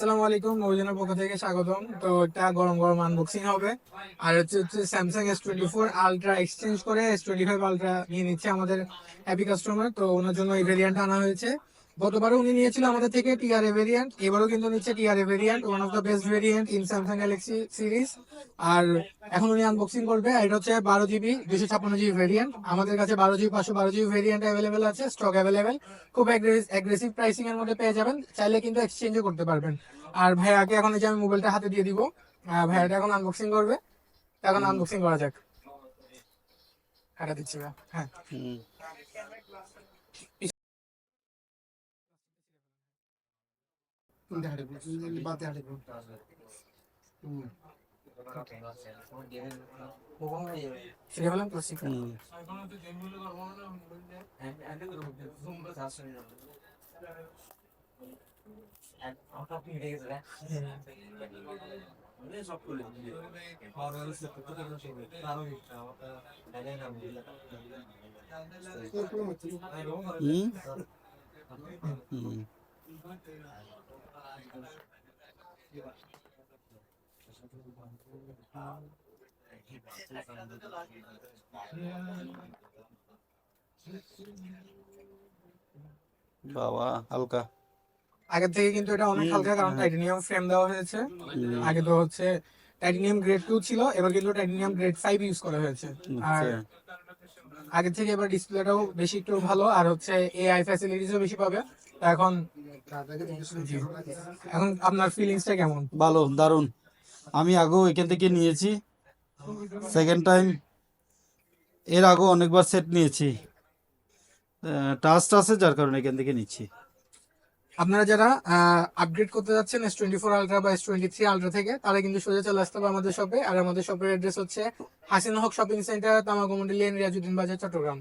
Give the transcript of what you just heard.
আসসালামু আলাইকুম, নবজনের পক্ষ থেকে স্বাগতম। তো এটা গরম গরম আনবক্সিং হবে। আর হচ্ছে হচ্ছে Samsung S twenty four ultra exchange করে এস টোয়েন্টি ফাইভ আলট্রা নিয়ে নিচ্ছে আমাদের হ্যাপি কাস্টমার তো ওনার জন্য এই ভেরিয়েন্ট আনা হয়েছে। গতবারও উনি নিয়েছিল আমাদের থেকে টিআরএ ভেরিয়েন্ট এবারও কিন্তু নিচ্ছে TRA variant one of the best variant in Samsung Galaxy series আর এখন উনি আনবক্সিং করবে এটা হচ্ছে বারো জিবি দুশো ছাপ্পান্ন জিবি ভেরিয়েন্ট আমাদের কাছে বারো জিবি পাঁচশো বারো জিবি ভেরিয়েন্ট অ্যাভেলেবেল আছে স্টক অ্যাভেলেবেল খুব অ্যাগ্রেসিভ প্রাইসিং এর মধ্যে পেয়ে যাবেন, চাইলে কিন্তু এক্সচেঞ্জও করতে পারবেন। আর ভাইয়াকে এখন এই যে আমি মোবাইলটা হাতে দিয়ে দিব ভাইয়াটা এখন আনবক্সিং করবে। এখন আনবক্সিং করা যাক। হাঁটা দিচ্ছি ভাইয়া। হ্যাঁ ছিঁড়ে ফেলাম তো শিখলাম। হুম হুম বাবা হালকা। আগের থেকে কিন্তু এটা অনেক হালকা কারণ টাইটেনিয়াম ফ্রেম দেওয়া হয়েছে। আগে তো হচ্ছে টাইটেনিয়াম গ্রেড টু ছিল এবার কিন্তু টাইটেনিয়াম গ্রেড ফাইভ ইউজ করা হয়েছে। আর আগের থেকে এবার ডিসপ্লেটাও বেশি একটু ভালো, আর হচ্ছে এআই ফ্যাসিলিটিসও বেশি পাবে। এখন এখন আপনার ফিলিংসটা কেমন? ভালো, দারুণ। আমি আগেও এখান থেকে নিয়েছি। সেকেন্ড টাইম এর আগেও অনেকবার সেট নিয়েছি। টাচ আছে যার কারণে এখান থেকে নিচ্ছি। আপনারা যারা আপগ্রেড করতে যাচ্ছেন এস টোয়েন্টি ফোর আলট্রা বা এস টোয়েন্টি থ্রি আলট্রা থেকে, তারা কিন্তু সোজা চলে আসতে হবে আমাদের শপে আর আমাদের শপের অ্যাড্রেস হচ্ছে Hasin Haq shopping centre Tamakumandi lane Riazuddin Bazar, Chattogram.